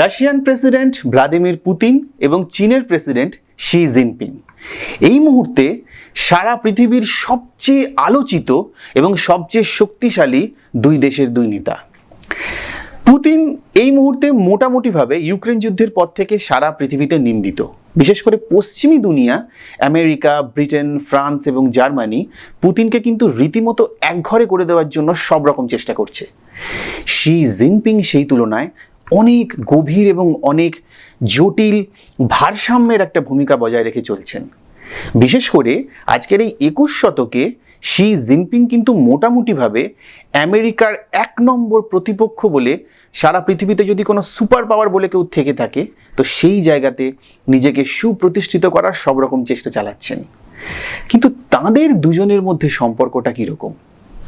Russian president Vladimir Putin এবং চীনের president Xi Jinping. এই মুহূর্তে সারা পৃথিবীর সবচেয়ে আলোচিত এবং সবচেয়ে শক্তিশালী দুই দেশের দুই নেতা। পুতিন এই মুহূর্তে মোটামুটিভাবে ইউক্রেন যুদ্ধের পর থেকে সারা পৃথিবীতে নিন্দিত। বিশেষ করে পশ্চিমী দুনিয়া, আমেরিকা, ব্রিটেন, ফ্রান্স এবং জার্মানি পুতিনকে কিন্তু রীতিমতো একঘরে করে দেওয়ার জন্য সব রকম চেষ্টা করছে। শি জিনপিং সেই তুলনায় অনেক গভীর এবং অনেক জটিল ভারসাম্যের একটা ভূমিকা বজায় রেখে চলছেন। বিশেষ করে আজকের এই একুশ শতকে শি জিনপিং কিন্তু মোটামুটিভাবে আমেরিকার এক নম্বর প্রতিপক্ষ বলে সারা পৃথিবীতে যদি কোনো সুপার পাওয়ার বলে কেউ থেকে থাকে, তো সেই জায়গাতে নিজেকে সুপ্রতিষ্ঠিত করার সব রকম চেষ্টা চালাচ্ছেন। কিন্তু তাদের দুজনের মধ্যে সম্পর্কটা কীরকম?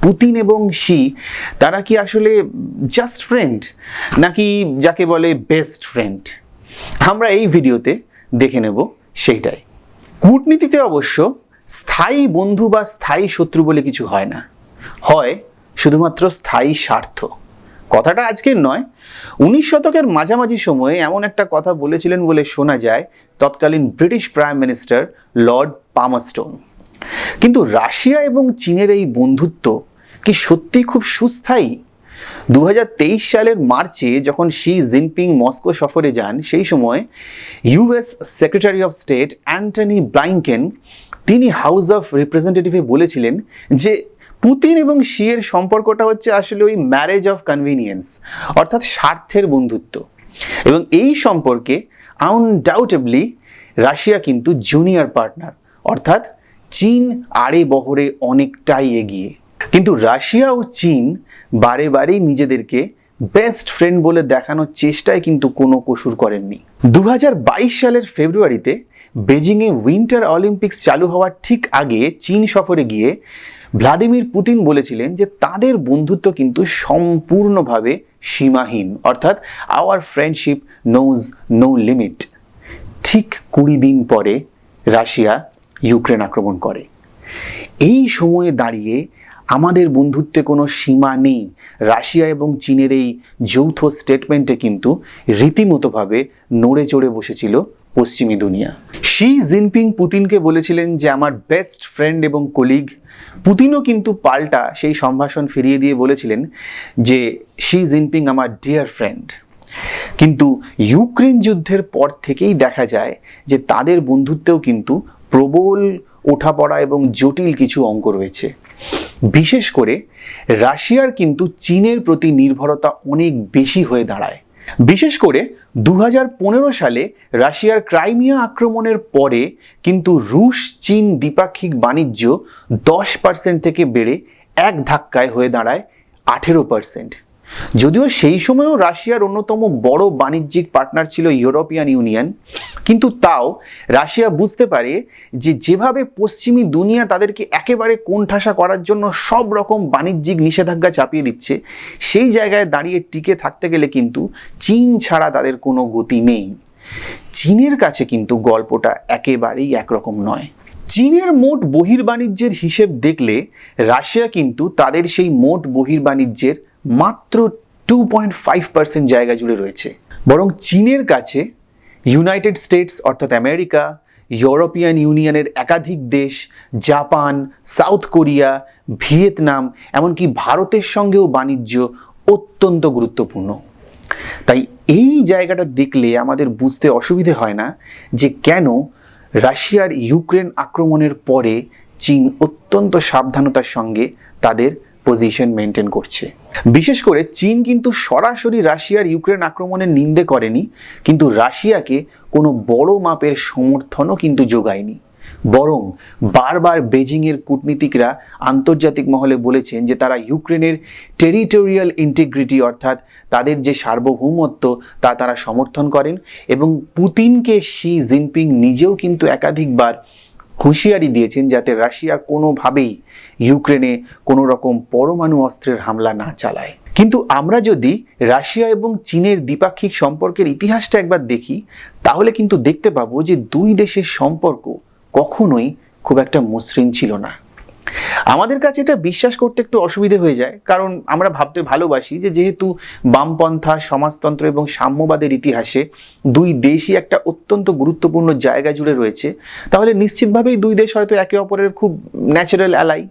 পুতিন এবং শি, তারা কি আসলে জাস্ট ফ্রেন্ড নাকি যাকে বলে বেস্ট ফ্রেন্ড আমরা এই ভিডিওতে দেখে নেব সেইটাই। কূটনীতিতে অবশ্য স্থায়ী বন্ধু বা স্থায়ী শত্রু বলে কিছু হয় না। হয় শুধুমাত্র স্থায়ী স্বার্থ। কথাটা আজকের নয়। উনিশ শতকের মাঝামাঝি সময়ে এমন একটা কথা বলেছিলেন বলে শোনা যায় তৎকালীন British prime minister Lord Palmerston. কিন্তু রাশিয়া এবং চীনের এই বন্ধুত্ব কি সত্যি খুব সুস্থায়ী? দু হাজার তেইশ সালের মার্চে যখন শি জিনপিং মস্কো সফরে যান, সেই সময় US secretary of state Antony Blinken তিনি হাউস অফ রিপ্রেজেন্টেটিভে বলেছিলেন যে পুতিন এবং শি এর সম্পর্কটা হচ্ছে আসলে ওই ম্যারেজ অফ কনভিনিয়েন্স, অর্থাৎ স্বার্থের বন্ধুত্ব। এবং এই সম্পর্কে আউনডাউটেবলি রাশিয়া কিন্তু জুনিয়র পার্টনার, অর্থাৎ চীন আড়ে বহরে অনেকটাই এগিয়ে। কিন্তু রাশিয়া ও চীন বারে বারেই নিজেদেরকে বেস্ট ফ্রেন্ড বলে দেখানোর চেষ্টায় কিন্তু কোনো কসুর করেননি। দুহাজার বাইশ সালের ফেব্রুয়ারিতে বেজিংয়ে উইন্টার অলিম্পিক্স চালু হওয়ার ঠিক আগে চীন সফরে গিয়ে ভ্লাদিমির পুতিন বলেছিলেন যে তাদের বন্ধুত্ব কিন্তু সম্পূর্ণভাবে সীমাহীন। অর্থাৎ our friendship knows no limit ঠিক কুড়ি দিন পরে রাশিয়া ইউক্রেন আক্রমণ করে। এই সময়ে দাঁড়িয়ে আমাদের বন্ধুত্বে কোনো সীমা নেই। রাশিয়া এবং চীনের এই যৌথ স্টেটমেন্টে কিন্তু রীতিমতোভাবে নড়ে চড়ে বসেছিল পশ্চিমী দুনিয়া। শি জিনপিং পুতিনকে বলেছিলেন যে, আমার বেস্ট ফ্রেন্ড এবং কলিগ পুতিনও কিন্তু পাল্টা সেই সম্ভাষণ ফিরিয়ে দিয়ে বলেছিলেন যে শি জিনপিং আমার ডিয়ার ফ্রেন্ড কিন্তু ইউক্রেন যুদ্ধের পর থেকেই দেখা যায় যে, তাদের বন্ধুত্বেও কিন্তু প্রবল ওঠাপড়া এবং জটিল কিছু অঙ্ক রয়েছে। বিশেষ করে রাশিয়ার কিন্তু চীনের প্রতি নির্ভরতা অনেক বেশি হয়ে দাঁড়ায়। বিশেষ করে দু হাজার পনেরো সালে রাশিয়ার ক্রাইমিয়া আক্রমণের পরে কিন্তু রুশ, চীন দ্বিপাক্ষিক বাণিজ্য দশ পার্সেন্ট থেকে বেড়ে এক ধাক্কায় হয়ে দাঁড়ায় আঠেরো পার্সেন্ট যদিও সেই সময়েও রাশিয়ার অন্যতম বড় বাণিজ্যিক পার্টনার ছিল ইউরোপিয়ান ইউনিয়ন, কিন্তু তাও রাশিয়া বুঝতে পারে যে যেভাবে পশ্চিমী দুনিয়া তাদেরকে একেবারে কোণঠাসা করার জন্য সব রকম বাণিজ্যিক নিষেধাজ্ঞা চাপিয়ে দিচ্ছে, সেই জায়গায় দাঁড়িয়ে টিকে থাকতে গেলে কিন্তু চীন ছাড়া তাদের কোনো গতি নেই। চীনের কাছে কিন্তু গল্পটা একেবারেই একরকম নয়। চীনের মোট বহির্বাণিজ্যের হিসেব দেখলে রাশিয়া কিন্তু তাদের সেই মোট বহির্বাণিজ্যের মাত্র টু পয়েন্ট ফাইভ পার্সেন্ট জায়গা জুড়ে রয়েছে। বরং চীনের কাছে ইউনাইটেড স্টেটস অর্থাৎ আমেরিকা ইউরোপিয়ান ইউনিয়নের একাধিক দেশ, জাপান সাউথ কোরিয়া ভিয়েতনাম, এমনকি ভারতের সঙ্গেও বাণিজ্য অত্যন্ত গুরুত্বপূর্ণ। তাই এই জায়গাটা দেখলে আমাদের বুঝতে অসুবিধে হয় না যে কেন রাশিয়ার ইউক্রেন আক্রমণের পরে চীন অত্যন্ত সাবধানতার সঙ্গে তাদের পজিশন মেনটেন করছে। বিশেষ করে চীন কিন্তু সরাসরি রাশিয়ার ইউক্রেন আক্রমণের নিন্দে করেনি, কিন্তু রাশিয়াকে কোনো বড় মাপের সমর্থনও কিন্তু যোগায়নি। বরং বারবার বেজিংয়ের কূটনীতিকরা আন্তর্জাতিক মহলে বলেছেন যে তারা ইউক্রেনের টেরিটোরিয়াল ইন্টিগ্রিটি অর্থাৎ তাদের যে সার্বভৌমত্ব তা তারা সমর্থন করেন এবং পুতিনকে শি জিনপিং নিজেও কিন্তু একাধিকবার হুঁশিয়ারি দিয়েছেন যাতে রাশিয়া কোনোভাবেই ইউক্রেনে কোনো রকম পরমাণু অস্ত্রের হামলা না চালায়। কিন্তু আমরা যদি রাশিয়া এবং চীনের দ্বিপাক্ষিক সম্পর্কের ইতিহাসটা একবার দেখি, তাহলে কিন্তু দেখতে পাবো যে দুই দেশের সম্পর্ক কখনোই খুব একটা মসৃণ ছিল না। আমাদের কাছে এটা বিশ্বাস করতে একটু অসুবিধে হয়ে যায়। কারণ আমরা ভাবতে ভালোবাসি যে যেহেতু বামপন্থা, সমাজতন্ত্র এবং সাম্যবাদের ইতিহাসে দুই দেশই একটা অত্যন্ত গুরুত্বপূর্ণ জায়গা জুড়ে রয়েছে, তাহলে নিশ্চিতভাবেই দুই দেশ হয়তো একে অপরের খুব ন্যাচারাল অ্যালাই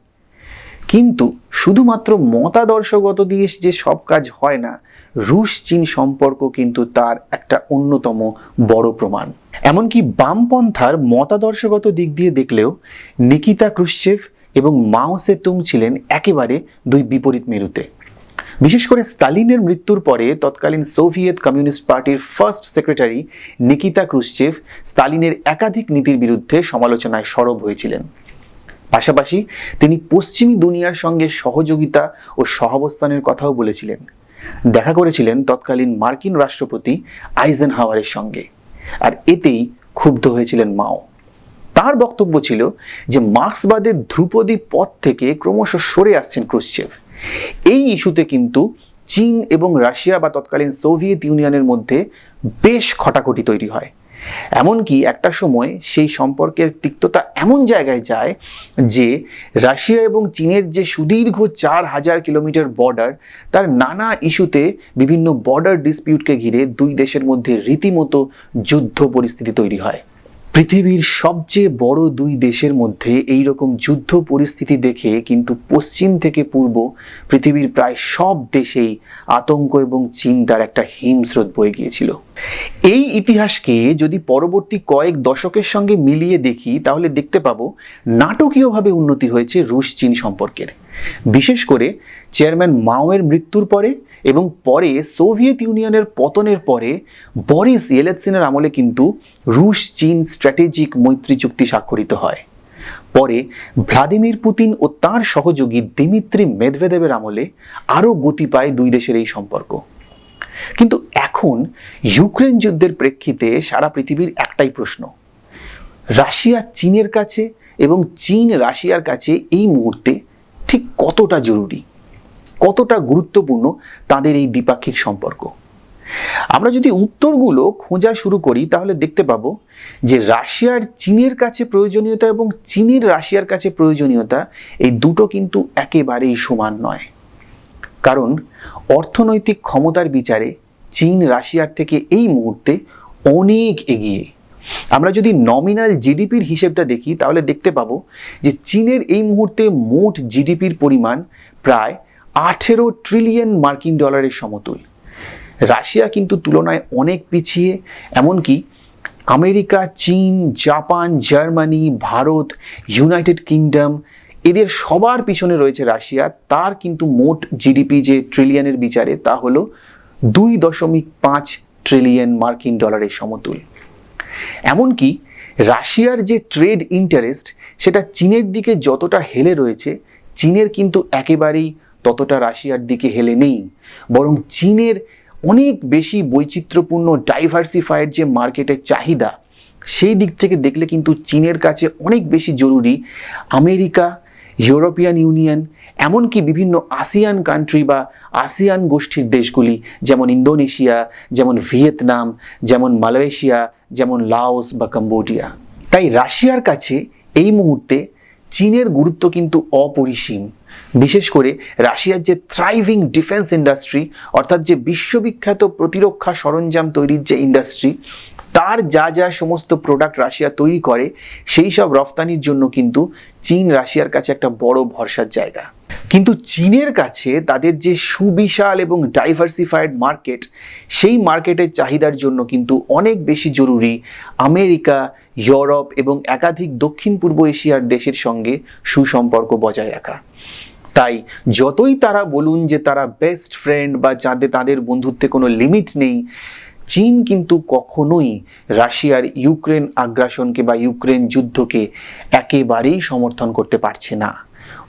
কিন্তু শুধুমাত্র মতাদর্শগত দিয়ে যে সব কাজ হয় না রুশ চীন সম্পর্ক কিন্তু তার একটা অন্যতম বড় প্রমাণ। এমনকি বামপন্থার মতাদর্শগত দিক দিয়ে দেখলেও নিকিতা ক্রুশ্চেভ এবং মাও সেতুং ছিলেন একেবারে দুই বিপরীত মেরুতে। বিশেষ করে স্তালিনের মৃত্যুর পরে তৎকালীন সোভিয়েত কমিউনিস্ট পার্টির ফার্স্ট সেক্রেটারি নিকিতা ক্রুশ্চেভ স্তালিনের একাধিক নীতির বিরুদ্ধে সমালোচনায় সরব হয়েছিলেন। পাশাপাশি তিনি পশ্চিমী দুনিয়ার সঙ্গে সহযোগিতা ও সহাবস্থানের কথাও বলেছিলেন। দেখা করেছিলেন তৎকালীন মার্কিন রাষ্ট্রপতি আইজেন হাওয়ারের সঙ্গে। আর এতেই ক্ষুব্ধ হয়েছিলেন মাও তার বক্তব্য ছিল যে মার্ক্সবাদের ধ্রুপদী পথ থেকে ক্রমশ সরে আসছেন ক্রুশ্চেভ এই ইস্যুতে কিন্তু চীন এবং রাশিয়া বা তৎকালীন সোভিয়েত ইউনিয়নের মধ্যে বেশ খটাখটি তৈরি হয়। এমনকি একটা সময় সেই সম্পর্কের তিক্ততা এমন জায়গায় যায় যে রাশিয়া এবং চীনের যে সুদীর্ঘ চার হাজার কিলোমিটার বর্ডার, তার নানা ইস্যুতে বিভিন্ন বর্ডার ডিসপিউটকে ঘিরে দুই দেশের মধ্যে রীতিমতো যুদ্ধ পরিস্থিতি তৈরি হয়। পৃথিবীর সবচেয়ে বড় দুই দেশের মধ্যে এই রকম যুদ্ধ পরিস্থিতি দেখে কিন্তু পশ্চিম থেকে পূর্ব পৃথিবীর প্রায় সব দেশেই আতঙ্ক এবং চিন্তার একটা হিমস্রোত বয়ে গিয়েছিল। এই ইতিহাসকে যদি পরবর্তী কয়েক দশকের সঙ্গে মিলিয়ে দেখি, তাহলে দেখতে পাবো নাটকীয়ভাবে উন্নতি হয়েছে রুশ চীন সম্পর্কের। বিশেষ করে চেয়ারম্যান মাওয়ের মৃত্যুর পরে এবং পরে সোভিয়েত ইউনিয়নের পতনের পরে বরিস ইয়েলেৎসিনের আমলে কিন্তু রুশ, চীন স্ট্র্যাটেজিক মৈত্রী চুক্তি স্বাক্ষরিত হয়। পরে ভ্লাদিমির পুতিন ও তার সহযোগী দিমিত্রি মেদভেদেবের আমলে আরও গতি পায় দুই দেশের এই সম্পর্ক। কিন্তু এখন ইউক্রেন যুদ্ধের প্রেক্ষিতে সারা পৃথিবীর একটাই প্রশ্ন। রাশিয়া চীনের কাছে এবং চীন রাশিয়ার কাছে এই মুহূর্তে ঠিক কতটা জরুরি, কতটা গুরুত্বপূর্ণ তাদের এই দ্বিপাক্ষিক সম্পর্ক? আমরা যদি উত্তরগুলো খোঁজা শুরু করি, তাহলে দেখতে পাবো যে রাশিয়ার চীনের কাছে প্রয়োজনীয়তা এবং চীনের রাশিয়ার কাছে প্রয়োজনীয়তা এই দুটো কিন্তু একেবারেই সমান নয়। কারণ অর্থনৈতিক ক্ষমতার বিচারে চীন রাশিয়ার থেকে এই মুহূর্তে অনেক এগিয়ে। আমরা যদি নমিনাল জিডিপির হিসেবটা দেখি, তাহলে দেখতে পাবো যে চীনের এই মুহূর্তে মোট জিডিপির পরিমাণ প্রায় আঠেরো ট্রিলিয়ন মার্কিন ডলারের সমতুল। রাশিয়া কিন্তু তুলনায় অনেক পিছিয়ে, এমনকি আমেরিকা, চীন, Japan, Germany, Bharat, United Kingdom এদের সবার পিছনে রয়েছে রাশিয়া। তার কিন্তু মোট জিডিপি যে ট্রিলিয়নের বিচারে, তা হলো দুই দশমিক পাঁচ ট্রিলিয়ন মার্কিন ডলারের সমতুল। এমনকি রাশিয়ার যে ট্রেড ইন্টারেস্ট সেটা চীনের দিকে যতটা হেলে রয়েছে, চীনের কিন্তু একেবারেই ততটা রাশিয়ার দিকে হেলে নেই। বরং চীনের অনেক বেশি বৈচিত্র্যপূর্ণ ডাইভার্সিফাইড যে মার্কেটের চাহিদা, সেই দিক থেকে দেখলে কিন্তু চীনের কাছে অনেক বেশি জরুরি আমেরিকা, ইউরোপিয়ান ইউনিয়ন এমনকি বিভিন্ন আসিয়ান কান্ট্রি বা আসিয়ান গোষ্ঠীর দেশগুলি, যেমন ইন্দোনেশিয়া, যেমন ভিয়েতনাম, যেমন মালয়েশিয়া, যেমন লাওস বা কম্বোডিয়া। তাই রাশিয়ার কাছে এই মুহূর্তে চীনের গুরুত্ব কিন্তু অপরিসীম। বিশেষ করে রাশিয়ার যে থ্রাইভিং ডিফেন্স ইন্ডাস্ট্রি অর্থাৎ যে বিশ্ববিখ্যাত প্রতিরক্ষা সরঞ্জাম তৈরির যে ইন্ডাস্ট্রি তার যা যা সমস্ত প্রোডাক্ট রাশিয়া তৈরি করে, সেই সব রফতানির জন্য কিন্তু চীন রাশিয়ার কাছে একটা বড় ভরসার জায়গা। কিন্তু চীনের কাছে তাদের যে সুবিশাল এবং ডাইভার্সিফাইড মার্কেট সেই মার্কেটের চাহিদার জন্য কিন্তু অনেক বেশি জরুরি আমেরিকা, ইউরোপ এবং একাধিক দক্ষিণ পূর্ব এশিয়ার দেশের সঙ্গে সুসম্পর্ক বজায় রাখা। তাই যতই তারা বলুন যে তারা বেস্ট ফ্রেন্ড বা যাদের, তাদের বন্ধুত্বে কোনো লিমিট নেই, চীন কিন্তু কখনোই রাশিয়ার ইউক্রেন আগ্রাসনকে বা ইউক্রেন যুদ্ধকে একেবারেই সমর্থন করতে পারছে না।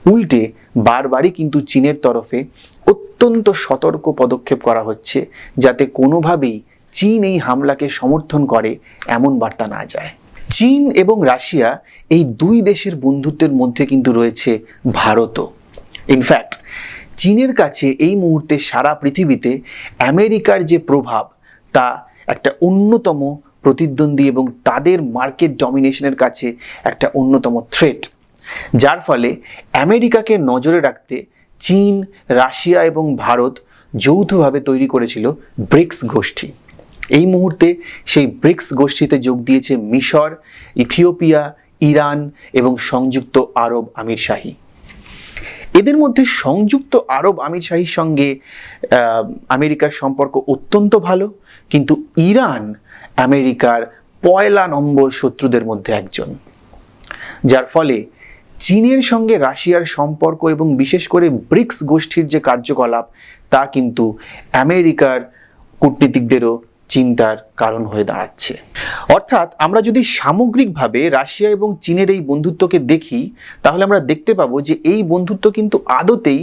উল্টে বারবারই কিন্তু চীনের তরফে অত্যন্ত সতর্ক পদক্ষেপ করা হচ্ছে যাতে কোনোভাবেই চীন এই হামলাকে সমর্থন করে এমন বার্তা না যায়। চীন এবং রাশিয়া এই দুই দেশের বন্ধুত্বের মধ্যে কিন্তু রয়েছে ভারতও। ইনফ্যাক্ট চীনের কাছে এই মুহূর্তে সারা পৃথিবীতে আমেরিকার যে প্রভাব, তা একটা অন্যতম প্রতিদ্বন্দ্বী এবং তাদের মার্কেট ডমিনেশনের কাছে একটা অন্যতম থ্রেট যার ফলে আমেরিকাকে নজরে রাখতে চীন, রাশিয়া এবং ভারত যৌথভাবে তৈরি করেছিল ব্রিক্স গোষ্ঠী। এই মুহূর্তে সেই ব্রিক্স গোষ্ঠীতে যোগ দিয়েছে মিশর, ইথিওপিয়া, ইরান এবং সংযুক্ত আরব আমিরশাহী এদের মধ্যে সংযুক্ত আরব আমিরশাহীর সঙ্গে আমেরিকার সম্পর্ক অত্যন্ত ভালো, কিন্তু ইরান আমেরিকার পয়লা নম্বর শত্রুদের মধ্যে একজন। যার ফলে চীনের সঙ্গে রাশিয়ার সম্পর্ক এবং বিশেষ করে ব্রিক্স গোষ্ঠীর যে কার্যকলাপ, তা কিন্তু আমেরিকার কূটনীতিকদেরও চিন্তার কারণ হয়ে দাঁড়াচ্ছে। অর্থাৎ আমরা যদি সামগ্রিকভাবে রাশিয়া এবং চীনের এই বন্ধুত্বকে দেখি, তাহলে আমরা দেখতে পাবো যে এই বন্ধুত্ব কিন্তু আদতেই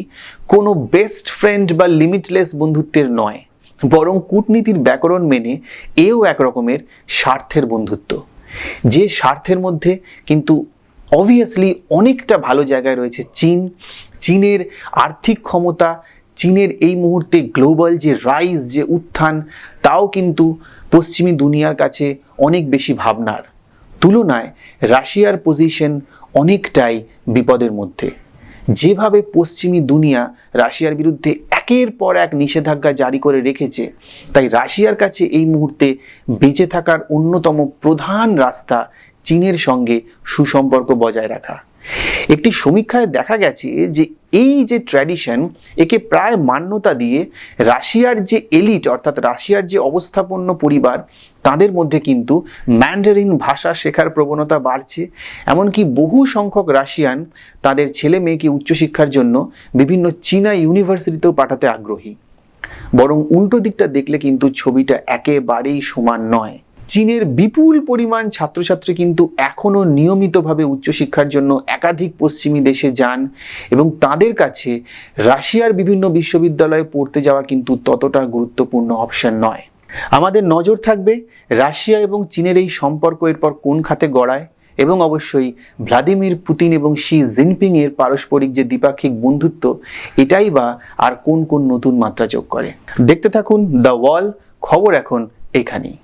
কোনো বেস্ট ফ্রেন্ড বা লিমিটলেস বন্ধুত্বের নয়, বরং কূটনীতির ব্যাকরণ মেনে এও এক রকমের স্বার্থের বন্ধুত্ব। যে স্বার্থের মধ্যে কিন্তু অবভিয়াসলি অনেকটা ভালো জায়গায় রয়েছে চীন। চীনের আর্থিক ক্ষমতা, চীনের এই মুহূর্তে গ্লোবাল যে রাইজ যে উত্থান, তাও কিন্তু পশ্চিমী দুনিয়ার কাছে অনেক বেশি ভাবনার। তুলনায় রাশিয়ার পজিশন অনেকটাই বিপদের মধ্যে। যেভাবে পশ্চিমী দুনিয়া রাশিয়ার বিরুদ্ধে একের পর এক নিষেধাজ্ঞা জারি করে রেখেছে, তাই রাশিয়ার কাছে এই মুহূর্তে বেঁচে থাকার অন্যতম প্রধান রাস্তা চীনের সঙ্গে সুসম্পর্ক বজায় রাখা। একটি সমীক্ষায় দেখা গেছে যে এই যে ট্র্যাডিশন একে প্রায় মান্যতা দিয়ে রাশিয়ার যে এলিট অর্থাৎ রাশিয়ার যে অবস্থাপন্ন পরিবার, তাদের মধ্যে কিন্তু ম্যান্ডারিন ভাষা শেখার প্রবণতা বাড়ছে। এমনকি বহু সংখ্যক রাশিয়ান তাদের ছেলে মেয়েকে উচ্চশিক্ষার জন্য বিভিন্ন চীনা ইউনিভার্সিটিতেও পাঠাতে আগ্রহী। বরং উল্টো দিকটা দেখলে কিন্তু ছবিটা একেবারেই সমান নয়। চীনের বিপুল পরিমাণ ছাত্রছাত্রী কিন্তু এখনও নিয়মিতভাবে উচ্চশিক্ষার জন্য একাধিক পশ্চিমী দেশে যান এবং তাদের কাছে রাশিয়ার বিভিন্ন বিশ্ববিদ্যালয়ে পড়তে যাওয়া কিন্তু ততটা গুরুত্বপূর্ণ অপশন নয়। আমাদের নজর থাকবে রাশিয়া এবং চীনের এই সম্পর্ক এরপর কোন খাতে গড়ায় এবং অবশ্যই ভ্লাদিমির পুতিন এবং শি জিনপিং এর পারস্পরিক যে দ্বিপাক্ষিক বন্ধুত্ব, এটাই বা আর কোন কোন নতুন মাত্রা যোগ করে। দেখতে থাকুন দ্য ওয়াল, খবর এখন এখানেই।